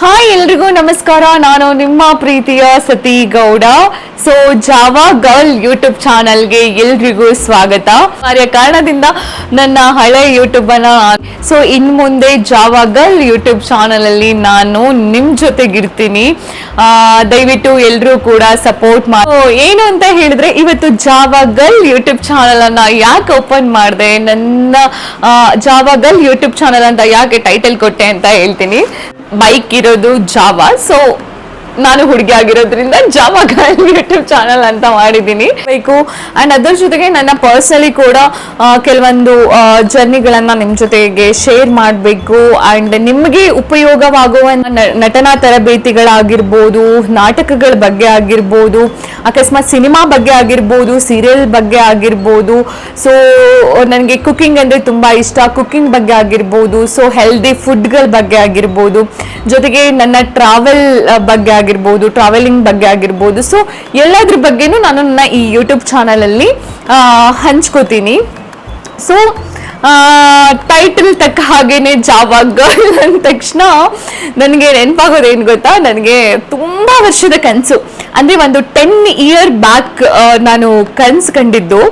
Hi ಎಲ್ರಿಗೂ ನಮಸ್ಕಾರ. ನಾನು ನಿಮ್ಮ ಪ್ರೀತಿಯ Sati Gowda. So Java girl YouTube ಚಾನಲ್ಗೆ ಎಲ್ರಿಗೂ ಸ್ವಾಗತ. ಕಾರ್ಯ ಕಾರಣದಿಂದ ನನ್ನ ಹಳೆ ಯೂಟ್ಯೂಬ್ ಅನ್ನ ಸೊ ಇನ್ ಮುಂದೆ ಜಾವಾ ಗರ್ಲ್ ಯೂಟ್ಯೂಬ್ ಚಾನಲ್ ಅಲ್ಲಿ ನಾನು ನಿಮ್ ಜೊತೆಗಿರ್ತೀನಿ. ದಯವಿಟ್ಟು ಎಲ್ರೂ ಕೂಡ ಸಪೋರ್ಟ್ ಮಾಡಿ ಏನು ಅಂತ ಹೇಳಿದ್ರೆ, ಇವತ್ತು ಜಾವಾ ಗರ್ಲ್ ಯೂಟ್ಯೂಬ್ ಚಾನಲ್ ಅನ್ನ ಯಾಕೆ ಓಪನ್ ಮಾಡಿದೆ? ನನ್ನ ಜಾವಾ ಗರ್ಲ್ ಯೂಟ್ಯೂಬ್ ಚಾನಲ್ ಅಂತ ಯಾಕೆ ಟೈಟಲ್ ಕೊಟ್ಟೆ ಅಂತ ಹೇಳ್ತೀನಿ. ಬೈಕ್ ಇರೋದು ಜಾವಾ. ಸೊ ನಾನು ಹುಡುಗಿ ಆಗಿರೋದ್ರಿಂದ ಜಾಮ ಗಾಯಲ್ ಯೂಟ್ಯೂಬ್ ಚಾನಲ್ ಅಂತ ಮಾಡಿದ್ದೀನಿ. ಬೇಕು ಅಂಡ್ ಅದ್ರ ಜೊತೆಗೆ ನನ್ನ ಪರ್ಸನಲಿ ಕೂಡ ಕೆಲವೊಂದು ಜರ್ನಿಗಳನ್ನ ನಿಮ್ಮ ಜೊತೆಗೆ ಶೇರ್ ಮಾಡಬೇಕು. ಅಂಡ್ ನಿಮಗೆ ಉಪಯೋಗವಾಗುವ ನಟನಾ ತರಬೇತಿಗಳಾಗಿರ್ಬೋದು, ನಾಟಕಗಳ ಬಗ್ಗೆ ಆಗಿರ್ಬೋದು, ಅಕಸ್ಮಾತ್ ಸಿನಿಮಾ ಬಗ್ಗೆ ಆಗಿರ್ಬೋದು ಸೀರಿಯಲ್ ಬಗ್ಗೆ ಆಗಿರ್ಬೋದು. ಸೊ ನನಗೆ ಕುಕ್ಕಿಂಗ್ ಅಂದರೆ ತುಂಬ ಇಷ್ಟ. ಕುಕ್ಕಿಂಗ್ ಬಗ್ಗೆ ಆಗಿರ್ಬೋದು. ಸೊ ಹೆಲ್ದಿ ಫುಡ್ಗಳ ಬಗ್ಗೆ ಆಗಿರ್ಬೋದು. ಜೊತೆಗೆ ನನ್ನ ಟ್ರಾವೆಲ್ ಬಗ್ಗೆ ಆಗಿರ್ಬೋದು ಟ್ರಾವೆಲಿಂಗ್ ಬಗ್ಗೆ ಆಗಿರ್ಬೋದು. ಸೊ ಎಲ್ಲದ್ರ ಬಗ್ಗೆನೂ ನಾನು ನನ್ನ ಈ ಯೂಟ್ಯೂಬ್ ಚಾನಲಲ್ಲಿ ಹಂಚ್ಕೋತೀನಿ. ಸೊ ಟೈಟಲ್ ತಕ್ಕ ಹಾಗೇನೆ ಜಾವಾ ಗರ್ಲ್ ಅಂದ ತಕ್ಷಣ ನನಗೆ ನೆನಪಾಗೋದು ಏನು ಗೊತ್ತಾ? ನನಗೆ ತುಂಬ ವರ್ಷದ ಕನಸು. ಅಂದರೆ ಒಂದು ಟೆನ್ ಇಯರ್ ಬ್ಯಾಕ್ ನಾನು ಕನಸು ಕಂಡಿದ್ದು.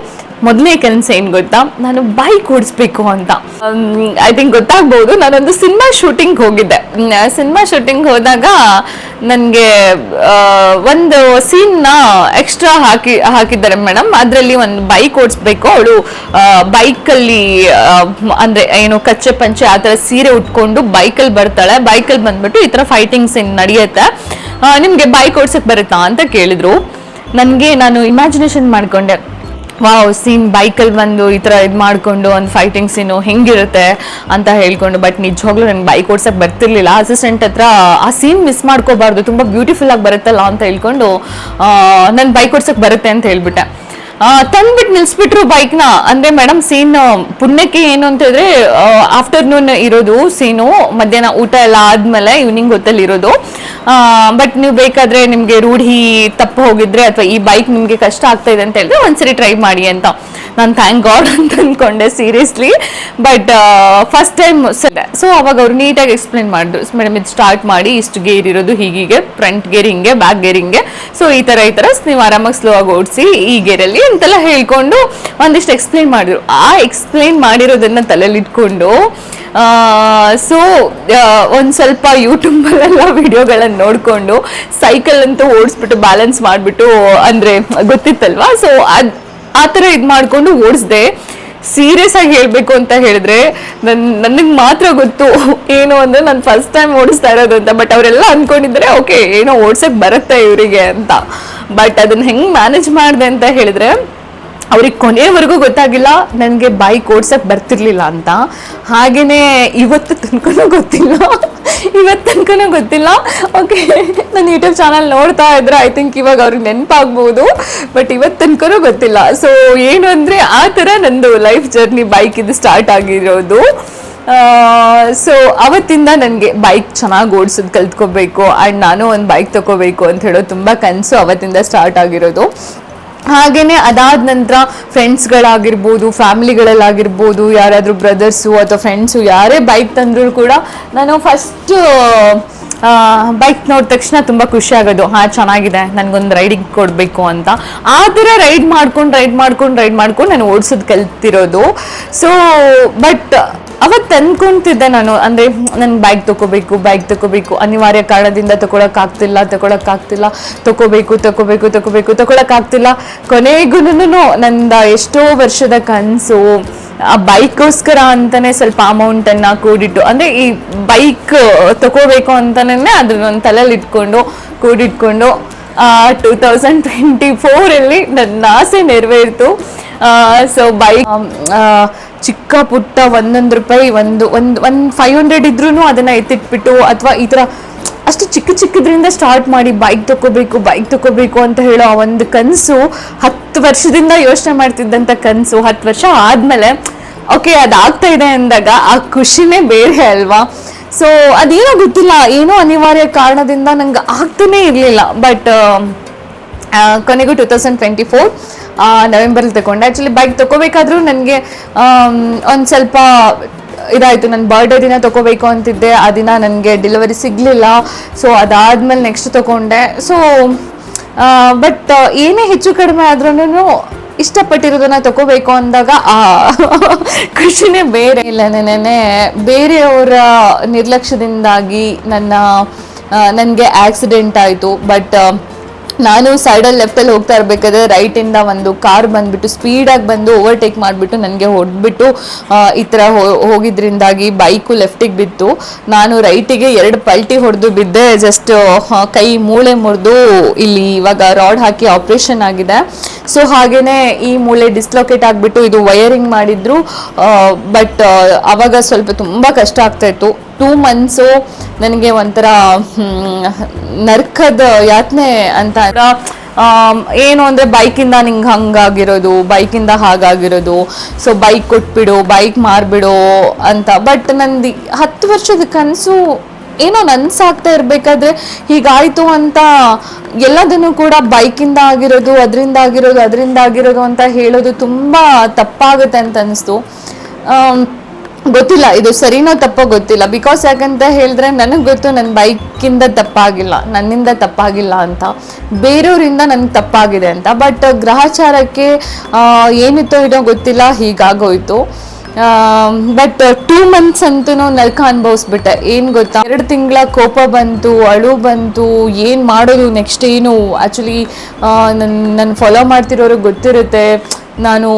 ಮೊದಲನೇ ಕನಸು ಏನು ಗೊತ್ತಾ? ನಾನು ಬೈಕ್ ಓಡಿಸ್ಬೇಕು ಅಂತ. ಐ ಥಿಂಕ್ ಗೊತ್ತಾಗ್ಬೋದು. ನಾನೊಂದು ಸಿನಿಮಾ ಶೂಟಿಂಗ್ ಹೋಗಿದ್ದೆ. ಸಿನಿಮಾ ಶೂಟಿಂಗ್ ಹೋದಾಗ ನನಗೆ ಒಂದು ಸೀನ್ನ ಎಕ್ಸ್ಟ್ರಾ ಹಾಕಿ, ಹಾಕಿದ್ದಾರೆ ಮೇಡಮ್. ಅದರಲ್ಲಿ ಒಂದು ಬೈಕ್ ಓಡಿಸ್ಬೇಕು. ಅವಳು ಬೈಕಲ್ಲಿ ಅಂದರೆ ಏನು ಕಚ್ಚೆ ಪಂಚೆ ಆ ಥರ ಸೀರೆ ಉಟ್ಕೊಂಡು ಬೈಕಲ್ಲಿ ಬರ್ತಾಳೆ. ಬೈಕಲ್ಲಿ ಬಂದ್ಬಿಟ್ಟು ಈ ಥರ ಫೈಟಿಂಗ್ ಸೀನ್ ನಡೆಯುತ್ತೆ. ನಿಮಗೆ ಬೈಕ್ ಓಡಿಸಕ್ಕೆ ಬರುತ್ತಾ ಅಂತ ಕೇಳಿದರು. ನನಗೆ ನಾನು ಇಮ್ಯಾಜಿನೇಷನ್ ಮಾಡ್ಕೊಂಡೆ. ವಾವ್, ಸೀನ್ ಬೈಕಲ್ಲಿ ಬಂದು ಈ ಥರ ಇದು ಮಾಡಿಕೊಂಡು ಒಂದು ಫೈಟಿಂಗ್ ಸೀನು ಹೆಂಗಿರುತ್ತೆ ಅಂತ ಹೇಳ್ಕೊಂಡು ಬಟ್ ನಿಜವಾಗ್ಲೂ ನನಗೆ ಬೈಕ್ ಓಡ್ಸೋಕ್ಕೆ ಬರ್ತಿರ್ಲಿಲ್ಲ. ಅಸಿಸ್ಟೆಂಟ್ ಹತ್ರ ಆ ಸೀನ್ ಮಿಸ್ ಮಾಡ್ಕೋಬಾರ್ದು, ತುಂಬ ಬ್ಯೂಟಿಫುಲ್ ಆಗಿ ಬರುತ್ತಲ್ಲ ಅಂತ ಹೇಳ್ಕೊಂಡು ನನ್ನ ಬೈಕ್ ಓಡ್ಸೋಕ್ಕೆ ಬರುತ್ತೆ ಅಂತ ಹೇಳ್ಬಿಟ್ಟೆ. ತಂದ್ಬಿಟ್ಟು ನಿಲ್ಸ್ಬಿಟ್ರು ಬೈಕ್ನ ಅಂದ್ರೆ ಮೇಡಮ್ ಸೀನ್ ಪುಣ್ಯಕ್ಕೆ ಏನು ಅಂತ ಹೇಳಿದ್ರೆ ಆಫ್ಟರ್ನೂನ್ ಇರೋದು ಸೀನು ಮಧ್ಯಾಹ್ನ ಊಟ ಎಲ್ಲ ಆದ್ಮೇಲೆ ಈವ್ನಿಂಗ್ ಹೊತ್ತಲ್ಲಿ ಇರೋದು. ಬಟ್ ನೀವು ಬೇಕಾದ್ರೆ ನಿಮ್ಗೆ ರೂಢಿ ತಪ್ಪು ಹೋಗಿದ್ರೆ ಅಥವಾ ಈ ಬೈಕ್ ನಿಮ್ಗೆ ಕಷ್ಟ ಆಗ್ತಾ ಇದೆ ಅಂತ ಹೇಳಿದ್ರೆ ಒಂದ್ಸರಿ ಟ್ರೈ ಮಾಡಿ ಅಂತ. ನಾನು ಥ್ಯಾಂಕ್ ಗಾಡ್ ಅಂತ ಅಂದ್ಕೊಂಡೆ seriously but first time so ಅವಾಗ ಅವ್ರು ನೀಟಾಗಿ ಎಕ್ಸ್ಪ್ಲೇನ್ ಮಾಡಿದ್ರು ಮೇಡಮ್ ಇದು ಸ್ಟಾರ್ಟ್ ಮಾಡಿ, ಇಷ್ಟು ಗೇರ್ ಇರೋದು ಹೀಗೀಗೆ ಫ್ರಂಟ್ ಗೇರ್ ಹಿಂಗೆ ಬ್ಯಾಕ್ ಗೇರ್ ಹಿಂಗೆ. ಸೊ ಈ ಥರ ಈ ಥರ ನೀವು ಆರಾಮಾಗಿ ಸ್ಲೋ ಆಗಿ ಓಡಿಸಿ, ಈ ಗೇರಲ್ಲಿ ಅಂತೆಲ್ಲ ಹೇಳ್ಕೊಂಡು ಒಂದಿಷ್ಟು ಎಕ್ಸ್ಪ್ಲೇನ್ ಮಾಡಿದ್ರು. ಆ ಎಕ್ಸ್ಪ್ಲೇನ್ ಮಾಡಿರೋದನ್ನು ತಲೆಯಲ್ಲಿ ಇಟ್ಕೊಂಡು ಸೊ ಒಂದು ಸ್ವಲ್ಪ ಯೂಟ್ಯೂಬಲ್ಲೆಲ್ಲ ವಿಡಿಯೋಗಳನ್ನು ನೋಡಿಕೊಂಡು ಸೈಕಲ್ ಅಂತೂ ಓಡಿಸ್ಬಿಟ್ಟು ಬ್ಯಾಲೆನ್ಸ್ ಮಾಡಿಬಿಟ್ಟು, ಅಂದರೆ ಗೊತ್ತಿತ್ತಲ್ವಾ? ಸೊ ಅದು ಆ ಥರ ಇದು ಮಾಡಿಕೊಂಡು ಓಡಿಸ್ದೆ. ಸೀರಿಯಸ್ ಆಗಿ ಹೇಳಬೇಕು ಅಂತ ಹೇಳಿದ್ರೆ ನನ್, ನನಗೆ ಮಾತ್ರ ಗೊತ್ತು ಏನು ಅಂದ್ರೆ ನಾನು ಫಸ್ಟ್ ಟೈಮ್ ಓಡಿಸ್ತಾ ಇರೋದು ಅಂತ ಬಟ್ ಅವರೆಲ್ಲ ಅನ್ಕೊಂಡಿದ್ರೆ ಓಕೆ ಏನೋ ಓಡ್ಸಕ್ ಬರುತ್ತೆ ಇವರಿಗೆ ಅಂತ. ಬಟ್ ಅದನ್ನ ಹೆಂಗೆ ಮ್ಯಾನೇಜ್ ಮಾಡಿದೆ ಅಂತ ಹೇಳಿದ್ರೆ ಅವ್ರಿಗೆ ಕೊನೆಯವರೆಗೂ ಗೊತ್ತಾಗಿಲ್ಲ ನನಗೆ ಬೈಕ್ ಓಡ್ಸಕ್ಕೆ ಬರ್ತಿರ್ಲಿಲ್ಲ ಅಂತ. ಹಾಗೆಯೇ ಇವತ್ತು ತನಕನೂ ಗೊತ್ತಿಲ್ಲ. ಇವತ್ತು ತನಕನೂ ಗೊತ್ತಿಲ್ಲ. ಓಕೆ ನನ್ನ ಯೂಟ್ಯೂಬ್ ಚಾನಲ್ ನೋಡ್ತಾ ಇದ್ರೆ ಐ ಥಿಂಕ್ ಇವಾಗ ಅವ್ರಿಗೆ ನೆನಪಾಗ್ಬೋದು ಬಟ್ ಇವತ್ತು ತನಕನೂ ಗೊತ್ತಿಲ್ಲ. ಸೊ ಏನು ಅಂದರೆ ಆ ಥರ ನಂದು ಲೈಫ್ ಜರ್ನಿ ಬೈಕ್ ಇದು ಸ್ಟಾರ್ಟ್ ಆಗಿರೋದು. ಸೊ ಅವತ್ತಿಂದ ನನಗೆ ಬೈಕ್ ಚೆನ್ನಾಗಿ ಓಡಿಸೋದು ಕಲ್ತ್ಕೋಬೇಕು ಆ್ಯಂಡ್ ನಾನು ಒಂದು ಬೈಕ್ ತೊಗೋಬೇಕು ಅಂತ ಹೇಳೋದು ತುಂಬ ಕನಸು ಅವತ್ತಿಂದ ಸ್ಟಾರ್ಟ್ ಆಗಿರೋದು. ಹಾಗೇನೆ ಅದಾದ ನಂತರ ಫ್ರೆಂಡ್ಸ್ಗಳಾಗಿರ್ಬೋದು ಫ್ಯಾಮಿಲಿಗಳಲ್ಲಾಗಿರ್ಬೋದು ಯಾರಾದರೂ ಬ್ರದರ್ಸು ಅಥವಾ ಫ್ರೆಂಡ್ಸು ಯಾರೇ ಬೈಕ್ ತಂದರೂ ಕೂಡ ನಾನು ಫಸ್ಟು ಬೈಕ್ ನೋಡಿದ ತಕ್ಷಣ ತುಂಬ ಖುಷಿ ಆಗೋದು. ಹಾಂ, ಚೆನ್ನಾಗಿದೆ, ನನಗೊಂದು ರೈಡಿಂಗ್ ಕೊಡಬೇಕು ಅಂತ. ಆ ಥರ ರೈಡ್ ಮಾಡ್ಕೊಂಡು ರೈಡ್ ಮಾಡ್ಕೊಂಡು ರೈಡ್ ಮಾಡ್ಕೊಂಡು ನಾನು ಓಡಿಸೋದು ಕಲ್ತಿರೋದು. ಸೊ ಬಟ್ ಅವತ್ತು ಅಂದ್ಕೊಂತಿದ್ದೆ ನಾನು. ಅಂದರೆ ನನ್ನ ಬೈಕ್ ತೊಗೋಬೇಕು ಬೈಕ್ ತಗೋಬೇಕು ಅನಿವಾರ್ಯ ಕಾರಣದಿಂದ ತಗೊಳಕ್ಕಾಗ್ತಿಲ್ಲ ತಗೊಳಕ್ಕಾಗ್ತಿಲ್ಲ ತಗೋಬೇಕು ತಗೋಬೇಕು ತಗೋಬೇಕು ತಗೊಳಕ್ಕಾಗ್ತಿಲ್ಲ ಕೊನೆಗೂನು ನಂದ ಎಷ್ಟೋ ವರ್ಷದ ಕನಸು. ಆ ಬೈಕ್ಗೋಸ್ಕರ ಅಂತಲೇ ಸ್ವಲ್ಪ ಅಮೌಂಟನ್ನು ಕೂಡಿಟ್ಟು, ಅಂದರೆ ಈ ಬೈಕ್ ತಗೋಬೇಕು ಅಂತಾನೆ ಅದನ್ನ ಒಂದು ತಲೆಯಲ್ಲಿ ಇಟ್ಕೊಂಡು ಕೂಡಿಟ್ಕೊಂಡು ಟೂ ತೌಸಂಡ್ ಟ್ವೆಂಟಿ ಫೋರಲ್ಲಿ ನನ್ನ ಆಸೆ ನೆರವೇರಿತು. ಸೊ ಬೈಕ್ ಚಿಕ್ಕ ಪುಟ್ಟ ಒಂದೊಂದು ರೂಪಾಯಿ, ಒಂದು ಒಂದು ಒಂದು ಫೈವ್ ಹಂಡ್ರೆಡ್ ಇದ್ರೂ ಅದನ್ನು ಎತ್ತಿಟ್ಬಿಟ್ಟು ಅಥವಾ ಈ ಥರ ಅಷ್ಟು ಚಿಕ್ಕ ಚಿಕ್ಕದ್ರಿಂದ ಸ್ಟಾರ್ಟ್ ಮಾಡಿ ಬೈಕ್ ತಗೋಬೇಕು ಬೈಕ್ ತಗೋಬೇಕು ಅಂತ ಹೇಳೋ ಆ ಒಂದು ಕನಸು ಹತ್ತು ವರ್ಷದಿಂದ ಯೋಚನೆ ಮಾಡ್ತಿದ್ದಂಥ ಕನಸು ಹತ್ತು ವರ್ಷ ಆದಮೇಲೆ ಓಕೆ ಅದಾಗ್ತಾ ಇದೆ ಅಂದಾಗ ಆ ಖುಷಿನೇ ಬೇರೆ ಅಲ್ವಾ? ಸೊ ಅದೇನೋ ಗೊತ್ತಿಲ್ಲ, ಏನೋ ಅನಿವಾರ್ಯ ಕಾರಣದಿಂದ ನಂಗೆ ಆಗ್ತಾನೇ ಇರಲಿಲ್ಲ ಬಟ್ ಕೊನೆಗೂ ಟೂ ತೌಸಂಡ್ ಟ್ವೆಂಟಿ ಫೋರ್ ನವೆಂಬರಲ್ಲಿ ತಗೊಂಡೆ. ಆ್ಯಕ್ಚುಲಿ ಬೈಕ್ ತಗೋಬೇಕಾದ್ರೂ ನನಗೆ ಒಂದು ಸ್ವಲ್ಪ ಇದಾಯಿತು. ನನ್ನ ಬರ್ಡೇ ದಿನ ತೊಗೋಬೇಕು ಅಂತಿದ್ದೆ. ಆ ದಿನ ನನಗೆ ಡೆಲಿವರಿ ಸಿಗಲಿಲ್ಲ. ಸೊ ಅದಾದ್ಮೇಲೆ ನೆಕ್ಸ್ಟ್ ತಗೊಂಡೆ. ಸೊ ಬಟ್ ಏನೇ ಹೆಚ್ಚು ಕಡಿಮೆ ಆದ್ರೂ ಇಷ್ಟಪಟ್ಟಿರೋದನ್ನ ತಗೋಬೇಕು ಅಂದಾಗ, ಆ, ಖುಷಿನೇ ಬೇರೆ. ಇಲ್ಲ ನೆನೆ ಬೇರೆಯವರ ನಿರ್ಲಕ್ಷ್ಯದಿಂದಾಗಿ ನನ್ನ ನನಗೆ ಆಕ್ಸಿಡೆಂಟ್ ಆಯಿತು. ಬಟ್ ನಾನು ಸೈಡಲ್ಲಿ ಲೆಫ್ಟಲ್ಲಿ ಹೋಗ್ತಾ ಇರಬೇಕಾದ್ರೆ ರೈಟಿಂದ ಒಂದು ಕಾರ್ ಬಂದ್ಬಿಟ್ಟು ಸ್ಪೀಡಾಗಿ ಬಂದು ಓವರ್ಟೇಕ್ ಮಾಡಿಬಿಟ್ಟು ನನಗೆ ಹೊಡೆದ್ಬಿಟ್ಟು ಈ ಥರ ಹೋಗಿದ್ರಿಂದಾಗಿ ಬೈಕು ಲೆಫ್ಟಿಗೆ ಬಿತ್ತು. ನಾನು ರೈಟಿಗೆ ಎರಡು ಪಲ್ಟಿ ಹೊಡೆದು ಬಿದ್ದೆ ಜಸ್ಟ್ ಕೈ ಮೂಳೆ ಮುರಿದು ಇಲ್ಲಿ ಇವಾಗ ರಾಡ್ ಹಾಕಿ ಆಪ್ರೇಷನ್ ಆಗಿದೆ. ಸೊ ಹಾಗೆಯೇ ಈ ಮೂಳೆ ಡಿಸ್ಲೊಕೇಟ್ ಆಗಿಬಿಟ್ಟು ಇದು ವೈರಿಂಗ್ ಮಾಡಿದ್ರು ಬಟ್ ಅವಾಗ ಸ್ವಲ್ಪ ತುಂಬ ಕಷ್ಟ ಆಗ್ತಾ ಇತ್ತು. ಟೂ ಮಂತ್ಸು ನನಗೆ ಒಂಥರ ನರ್ಕದ ಯಾತನೆ ಅಂತ. ಏನು ಅಂದರೆ ಬೈಕಿಂದ ನಿಂಗೆ ಹಂಗಾಗಿರೋದು ಬೈಕಿಂದ ಹಾಗಾಗಿರೋದು. ಸೊ ಬೈಕ್ ಕೊಟ್ಬಿಡು ಬೈಕ್ ಮಾರ್ಬಿಡು ಅಂತ. ಬಟ್ ನಂದು, ಹತ್ತು ವರ್ಷದ ಕನಸು ಏನೋ ನನ್ಸಾಗ್ತಾ ಇರಬೇಕಾದ್ರೆ ಹೀಗಾಯಿತು ಅಂತ ಎಲ್ಲದನ್ನು ಕೂಡ ಬೈಕಿಂದ ಆಗಿರೋದು, ಅದರಿಂದ ಆಗಿರೋದು ಅದರಿಂದ ಆಗಿರೋದು ಅಂತ ಹೇಳೋದು ತುಂಬ ತಪ್ಪಾಗುತ್ತೆ ಅಂತ ಅನಿಸ್ತು. ಗೊತ್ತಿಲ್ಲ, ಇದು ಸರಿನೋ ತಪ್ಪೋ ಗೊತ್ತಿಲ್ಲ. ಬಿಕಾಸ್ ಯಾಕಂತ ಹೇಳಿದ್ರೆ ನನಗೆ ಗೊತ್ತು ನನ್ನ ಬೈಕಿಂದ ತಪ್ಪಾಗಿಲ್ಲ, ನನ್ನಿಂದ ತಪ್ಪಾಗಿಲ್ಲ ಅಂತ. ಬೇರೆಯವರಿಂದ ನನಗೆ ತಪ್ಪಾಗಿದೆ ಅಂತ. ಬಟ್ ಗ್ರಹಚಾರಕ್ಕೆ ಏನಿತ್ತೋ ಏನೋ ಗೊತ್ತಿಲ್ಲ, ಹೀಗಾಗೋಯ್ತು. ಬಟ್ ಟೂ ಮಂತ್ಸ್ ಅಂತೂ ನಲ್ಕ ಅನುಭವಿಸ್ಬಿಟ್ಟೆ. ಏನು ಗೊತ್ತಾ? ಎರಡು ತಿಂಗಳ ಕೋಪ ಬಂತು, ಅಳು ಬಂತು, ಏನು ಮಾಡೋದು ನೆಕ್ಸ್ಟ್ ಏನು? ಆ್ಯಕ್ಚುಲಿ ನನ್ನ ನನ್ನ ಫಾಲೋ ಮಾಡ್ತಿರೋರಿಗೆ ಗೊತ್ತಿರುತ್ತೆ. ನಾನು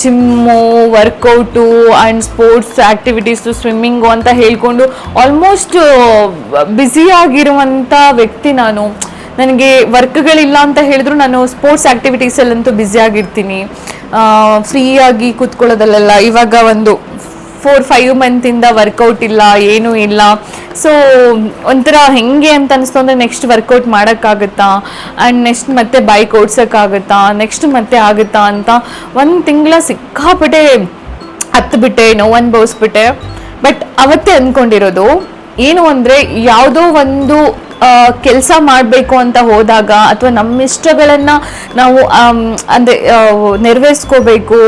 gym, workout and sports activities swimming ಅಂತ ಹೇಳಿಕೊಂಡು ಆಲ್ಮೋಸ್ಟ್ ಬ್ಯುಸಿಯಾಗಿರುವಂಥ ವ್ಯಕ್ತಿ ನಾನು. ನನಗೆ ವರ್ಕ್ಗಳಿಲ್ಲ ಅಂತ ಹೇಳಿದ್ರು ನಾನು ಸ್ಪೋರ್ಟ್ಸ್ ಆ್ಯಕ್ಟಿವಿಟೀಸಲ್ಲಂತೂ ಬ್ಯುಸಿಯಾಗಿರ್ತೀನಿ ಫ್ರೀಯಾಗಿ ಕೂತ್ಕೊಳ್ಳೋದಲ್ಲೆಲ್ಲ. ಇವಾಗ ಒಂದು ಫೋರ್ ಫೈವ್ ಮಂತಿಂದ ವರ್ಕೌಟ್ ಇಲ್ಲ, ಏನೂ ಇಲ್ಲ. ಸೊ ಒಂಥರ ಹೆಂಗೆ ಅಂತ ಅನಿಸ್ತು ಅಂದರೆ ನೆಕ್ಸ್ಟ್ ವರ್ಕೌಟ್ ಮಾಡೋಕ್ಕಾಗುತ್ತಾ? ಆ್ಯಂಡ್ ನೆಕ್ಸ್ಟ್ ಮತ್ತೆ ಬೈಕ್ ಓಡ್ಸೋಕ್ಕಾಗುತ್ತಾ? ನೆಕ್ಸ್ಟ್ ಮತ್ತೆ ಆಗುತ್ತಾ ಅಂತ ಒಂದು ತಿಂಗಳ ಸಿಕ್ಕಾಪಟ್ಟೆ ಹತ್ಬಿಟ್ಟೆ, ನೋವು ಅನ್ಭವಿಸ್ಬಿಟ್ಟೆ. ಬಟ್ ಅವತ್ತೇ ಅಂದ್ಕೊಂಡಿರೋದು ಏನು ಅಂದರೆ ಯಾವುದೋ ಒಂದು ಕೆಲಸ ಮಾಡಬೇಕು ಅಂತ ಹೋದಾಗ ಅಥವಾ ನಮ್ಮ ಇಷ್ಟಗಳನ್ನು ನಾವು ಅಂದರೆ ನೆರವೇರಿಸ್ಕೋಬೇಕು,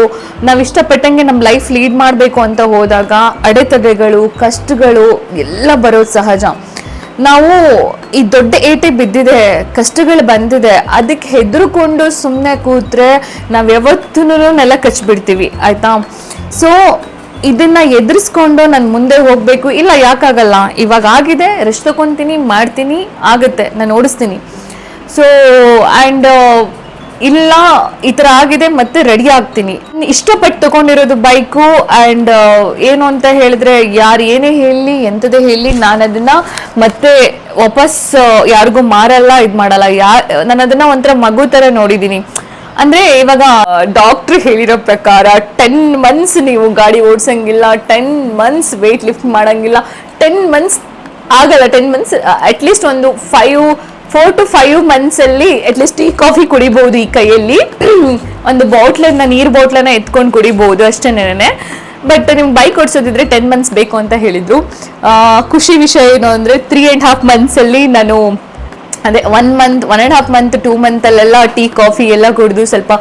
ನಾವು ಇಷ್ಟಪಟ್ಟಂಗೆ ನಮ್ಮ ಲೈಫ್ ಲೀಡ್ ಮಾಡಬೇಕು ಅಂತ ಹೋದಾಗ ಅಡೆತಡೆಗಳು, ಕಷ್ಟಗಳು ಎಲ್ಲ ಬರೋದು ಸಹಜ. ನಾವು ಈ ದೊಡ್ಡ ಏಟೆ ಬಿದ್ದಿದೆ, ಕಷ್ಟಗಳು ಬಂದಿದೆ, ಅದಕ್ಕೆ ಹೆದರ್ಕೊಂಡು ಸುಮ್ಮನೆ ಕೂತ್ರೆ ನಾವು ಯಾವತ್ತೂ ನೆಲ ಕಚ್ಚಿಬಿಡ್ತೀವಿ ಆಯಿತಾ? ಸೊ ಇದನ್ನ ಎದುರಿಸ್ಕೊಂಡು ನಾನು ಮುಂದೆ ಹೋಗಬೇಕು. ಇಲ್ಲ, ಯಾಕಾಗಲ್ಲ? ಇವಾಗ ಆಗಿದೆ ರೆಸ್ಟ್ ತಗೊತೀನಿ ಮಾಡ್ತೀನಿ, ಆಗುತ್ತೆ, ನಾನು ಓಡಿಸ್ತೀನಿ. ಸೊ ಆ್ಯಂಡ್ ಇಲ್ಲ, ಈ ಥರ ಆಗಿದೆ, ಮತ್ತೆ ರೆಡಿ ಆಗ್ತೀನಿ. ಇಷ್ಟಪಟ್ಟು ತಗೊಂಡಿರೋದು ಬೈಕು ಆ್ಯಂಡ್ ಏನು ಅಂತ ಹೇಳಿದ್ರೆ, ಯಾರು ಏನೇ ಹೇಳಲಿ ಎಂಥದೇ ಹೇಳಲಿ ನಾನು ಅದನ್ನ ಮತ್ತೆ ವಾಪಸ್ ಯಾರಿಗೂ ಮಾರಲ್ಲ, ಇದು ಮಾಡಲ್ಲ. ಯಾ, ನಾನು ಅದನ್ನ ಒಂಥರ ಮಗು ಥರ ನೋಡಿದ್ದೀನಿ ಅಂದ್ರೆ ಇವಾಗ ಡಾಕ್ಟರ್ ಹೇಳಿರೋ ಪ್ರಕಾರ ಟೆನ್ ಮಂತ್ಸ್ ನೀವು ಗಾಡಿ ಓಡಿಸಂಗಿಲ್ಲ ಟೆನ್ ಮಂತ್ಸ್ ವೆಯ್ಟ್ ಲಿಫ್ಟ್ ಮಾಡಂಗಿಲ್ಲ ಟೆನ್ ಮಂತ್ಸ್ ಆಗಲ್ಲ ಟೆನ್ ಮಂತ್ಸ್ ಅಟ್ಲೀಸ್ಟ್ ಒಂದು five four to five months ಅಲ್ಲಿ ಅಟ್ಲೀಸ್ಟ್ ಟೀ ಕಾಫಿ ಕುಡಿಬಹುದು ಈ ಕೈಯಲ್ಲಿ. ಒಂದು ಬಾಟ್ಲನ್ನ ನೀರ್ ಬಾಟ್ಲನ್ನ ಎತ್ಕೊಂಡು ಕುಡಿಬಹುದು ಅಷ್ಟೇನೆ ಬಟ್ ನಿಮ್ಗೆ ಬೈಕ್ ಓಡಿಸೋದಿದ್ರೆ ಟೆನ್ ಮಂತ್ಸ್ ಬೇಕು ಅಂತ ಹೇಳಿದ್ರು. ಖುಷಿ ವಿಷಯ ಏನು ಅಂದ್ರೆ ತ್ರೀ ಆ್ಯಂಡ್ ಹಾಫ್ ಮಂತ್ಸ್ ಅಲ್ಲಿ ನಾನು ಅದೇ one month one and half month two ಮಂತಲ್ಲೆಲ್ಲ tea coffee ಎಲ್ಲ ಕುಡಿದು ಸ್ವಲ್ಪ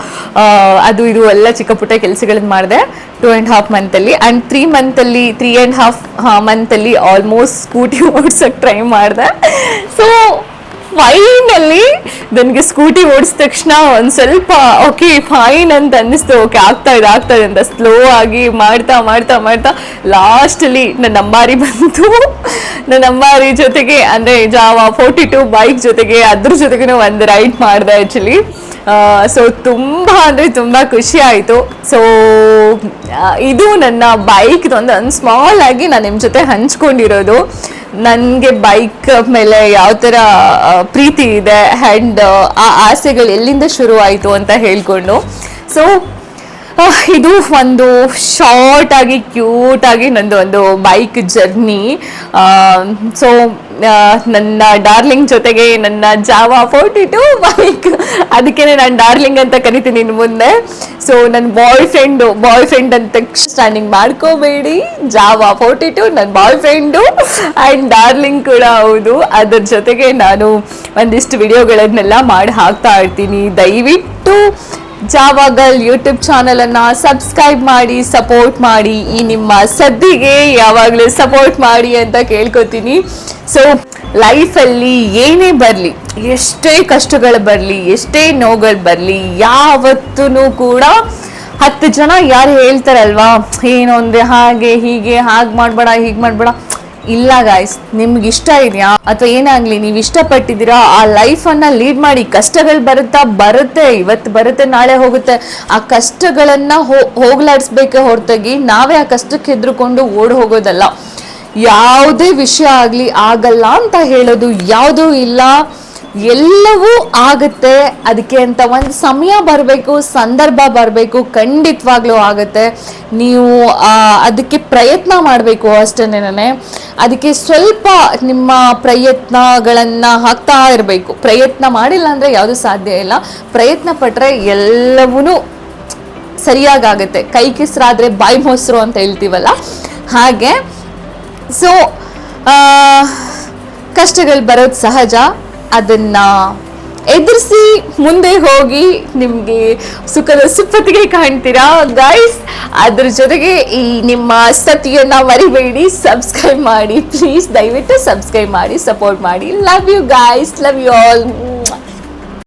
ಅದು ಇದು ಎಲ್ಲ ಚಿಕ್ಕ ಪುಟ್ಟ ಕೆಲಸಗಳನ್ನ ಮಾಡಿದೆ ಟೂ ಆ್ಯಂಡ್ ಹಾಫ್ ಮಂತಲ್ಲಿ ಆ್ಯಂಡ್ ತ್ರೀ ಮಂತಲ್ಲಿ ತ್ರೀ ಆ್ಯಂಡ್ ಹಾಫ್ ಮಂತಲ್ಲಿ ಆಲ್ಮೋಸ್ಟ್ ಸ್ಕೂಟಿ ಓಡ್ಸೋಕೆ ಟ್ರೈ ಮಾಡಿದೆ. ಸೊ ಫೈನಲಿ ನನಗೆ ಸ್ಕೂಟಿ ಓಡಿಸಿದ ತಕ್ಷಣ ಒಂದು ಸ್ವಲ್ಪ ಓಕೆ ಫೈನ್ ಅಂತ ಅನ್ನಿಸ್ತು. ಓಕೆ ಆಗ್ತಾ ಇದೆ ಆಗ್ತಾ ಇದೆ ಅಂತ ಸ್ಲೋ ಆಗಿ ಮಾಡ್ತಾ ಮಾಡ್ತಾ ಮಾಡ್ತಾ ಲಾಸ್ಟಲ್ಲಿ ನನ್ನ ಅಂಬಾರಿ ಬಂತು. ನನ್ನ ಅಂಬಾರಿ ಜೊತೆಗೆ, ಅಂದರೆ ಜಾವ ಫೋರ್ಟಿ ಟು ಬೈಕ್ ಜೊತೆಗೆ, ಅದ್ರ ಜೊತೆಗೂ ಒಂದು ರೈಡ್ ಮಾಡಿದೆ ಆ್ಯಕ್ಚುಲಿ ಸೊ ತುಂಬ ಅಂದರೆ ತುಂಬ ಖುಷಿ ಆಯಿತು. ಸೊ ಇದು ನನ್ನ ಬೈಕ್ ಒಂದು ಒಂದು ಸ್ಮಾಲ್ ಆಗಿ ನಾನು ನಿಮ್ಮ ಜೊತೆ ಹಂಚ್ಕೊಂಡಿರೋದು. ನನಗೆ ಬೈಕ್ ಮೇಲೆ ಯಾವ ಥರ ಪ್ರೀತಿ ಇದೆ ಆ್ಯಂಡ್ ಆ ಆಸೆಗಳು ಎಲ್ಲಿಂದ ಶುರುವಾಯಿತು ಅಂತ ಹೇಳಿಕೊಂಡು. ಸೊ ಇದು ಒಂದು ಶಾರ್ಟ್ ಆಗಿ ಕ್ಯೂಟ್ ಆಗಿ ನಂದು ಒಂದು ಬೈಕ್ ಜರ್ನಿ ಸೊ ನನ್ನ ಡಾರ್ಲಿಂಗ್ ಜೊತೆಗೆ ನನ್ನ ಜಾವಾ ಫೋರ್ಟಿ ಟು ಬೈಕ್ ಅದಕ್ಕೆ ನಾನು ಡಾರ್ಲಿಂಗ್ ಅಂತ ಕರಿತೀನಿ ಇನ್ನು ಮುಂದೆ. ಸೊ ನನ್ನ ಬಾಯ್ ಫ್ರೆಂಡು ಬಾಯ್ ಫ್ರೆಂಡ್ ಅಂತ ಸ್ಟ್ಯಾಂಡಿಂಗ್ ಮಾಡ್ಕೋಬೇಡಿ. ಜಾವಾ ಫೋರ್ಟಿ ಟು ನನ್ನ ಬಾಯ್ ಫ್ರೆಂಡು ಆ್ಯಂಡ್ ಡಾರ್ಲಿಂಗ್ ಕೂಡ ಹೌದು. ಅದ್ರ ಜೊತೆಗೆ ನಾನು ಒಂದಿಷ್ಟು ವಿಡಿಯೋಗಳನ್ನೆಲ್ಲ ಮಾಡಿ ಹಾಕ್ತಾ ಇರ್ತೀನಿ. ದಯವಿಟ್ಟು ಜಾವಾಗಲ್ ಯೂಟ್ಯೂಬ್ ಚಾನಲನ್ನು ಸಬ್ಸ್ಕ್ರೈಬ್ ಮಾಡಿ, ಸಪೋರ್ಟ್ ಮಾಡಿ, ಈ ನಿಮ್ಮ ಸದ್ದಿಗೆ ಯಾವಾಗಲೂ ಸಪೋರ್ಟ್ ಮಾಡಿ ಅಂತ ಕೇಳ್ಕೊತೀನಿ. ಸೊ ಲೈಫಲ್ಲಿ ಏನೇ ಬರಲಿ, ಎಷ್ಟೇ ಕಷ್ಟಗಳು ಬರಲಿ, ಎಷ್ಟೇ ನೋವುಗಳು ಬರಲಿ ಯಾವತ್ತೂ ಕೂಡ ಹತ್ತು ಜನ ಯಾರು ಹೇಳ್ತಾರಲ್ವಾ ಏನೊಂದೇ ಹಾಗೆ, ಹೀಗೆ, ಹಾಗೆ ಮಾಡಬೇಡ, ಹೀಗೆ ಮಾಡಬೇಡ. ಇಲ್ಲ ಗಾಯ್ಸ್ ನಿಮ್ಗೆ ಇಷ್ಟ ಇದೆಯಾ? ಅಥವಾ ಏನಾಗ್ಲಿ, ನೀವು ಇಷ್ಟಪಟ್ಟಿದ್ದೀರಾ? ಆ ಲೈಫನ್ನು ಲೀಡ್ ಮಾಡಿ ಕಷ್ಟಗಳು ಬರುತ್ತಾ? ಬರುತ್ತೆ. ಇವತ್ತು ಬರುತ್ತೆ, ನಾಳೆ ಹೋಗುತ್ತೆ. ಆ ಕಷ್ಟಗಳನ್ನು ಹೋಗ್ಲಾಡಿಸ್ಬೇಕೆ ಹೊರತಾಗಿ ನಾವೇ ಆ ಕಷ್ಟಕ್ಕೆ ಹೆದ್ರುಕೊಂಡು ಓಡ್ ಹೋಗೋದಲ್ಲ. ಯಾವುದೇ ವಿಷಯ ಆಗಲಿ ಆಗಲ್ಲ ಅಂತ ಹೇಳೋದು ಯಾವುದೂ ಇಲ್ಲ. ಎಲ್ಲವೂ ಆಗುತ್ತೆ. ಅದಕ್ಕೆ ಅಂತ ಒಂದು ಸಮಯ ಬರಬೇಕು, ಸಂದರ್ಭ ಬರಬೇಕು ಖಂಡಿತವಾಗ್ಲೂ ಆಗುತ್ತೆ. ನೀವು ಅದಕ್ಕೆ ಪ್ರಯತ್ನ ಮಾಡಬೇಕು ಅಷ್ಟೇನೆ ಅದಕ್ಕೆ ಸ್ವಲ್ಪ ನಿಮ್ಮ ಪ್ರಯತ್ನಗಳನ್ನು ಹಾಕ್ತಾ ಇರಬೇಕು. ಪ್ರಯತ್ನ ಮಾಡಿಲ್ಲ ಅಂದರೆ ಯಾವುದೂ ಸಾಧ್ಯ ಇಲ್ಲ. ಪ್ರಯತ್ನ ಪಟ್ಟರೆ ಎಲ್ಲವೂ ಸರಿಯಾಗುತ್ತೆ ಕೈ ಕಿಸ್ರಾದರೆ ಬಾಯಿ ಮೊಸರು ಅಂತ ಹೇಳ್ತೀವಲ್ಲ? ಹಾಗೆ. ಸೊ ಕಷ್ಟಗಳು ಬರೋದು ಸಹಜ. ಅದನ್ನ ಎದುರಿಸಿ ಮುಂದೆ ಹೋಗಿ ನಿಮಗೆ ಸುಖದ ಸುಪ್ಪತ್ತಿಗೆ ಕಾಣ್ತೀರಾ? ಗೈಸ್ ಅದ್ರ ಜೊತೆಗೆ ಈ ನಿಮ್ಮ ಸತಿಯನ್ನು ಮರಿಬೇಡಿ ಸಬ್ಸ್ಕ್ರೈಬ್ ಮಾಡಿ ಪ್ಲೀಸ್ ದಯವಿಟ್ಟು ಸಬ್ಸ್ಕ್ರೈಬ್ ಮಾಡಿ ಸಪೋರ್ಟ್ ಮಾಡಿ. Love you guys love you all